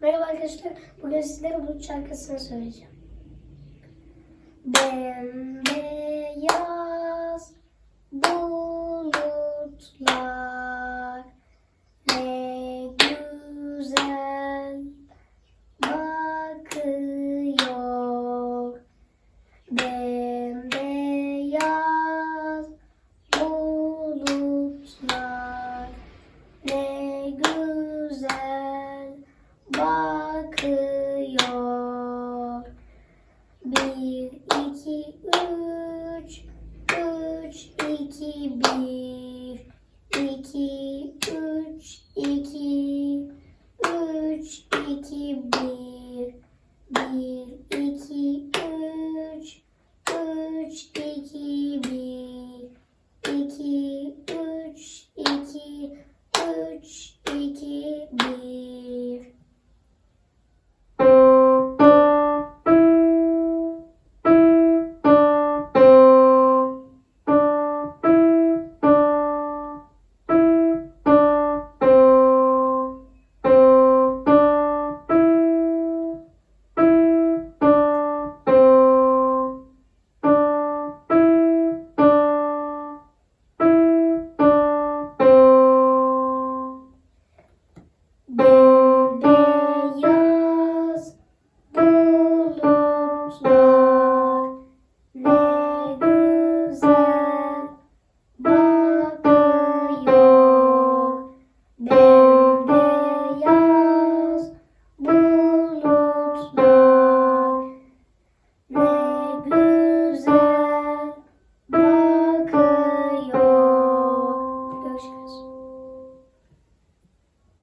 Merhaba arkadaşlar. Bugün sizlere bulut şarkısını söyleyeceğim. Bembeyaz 2, 3, 3, 2, 1, 2, 3, 2, 3, 2, 1, 1, 2, 3, 3, 2, 1, 2, 3, 2, 3, 2, 1.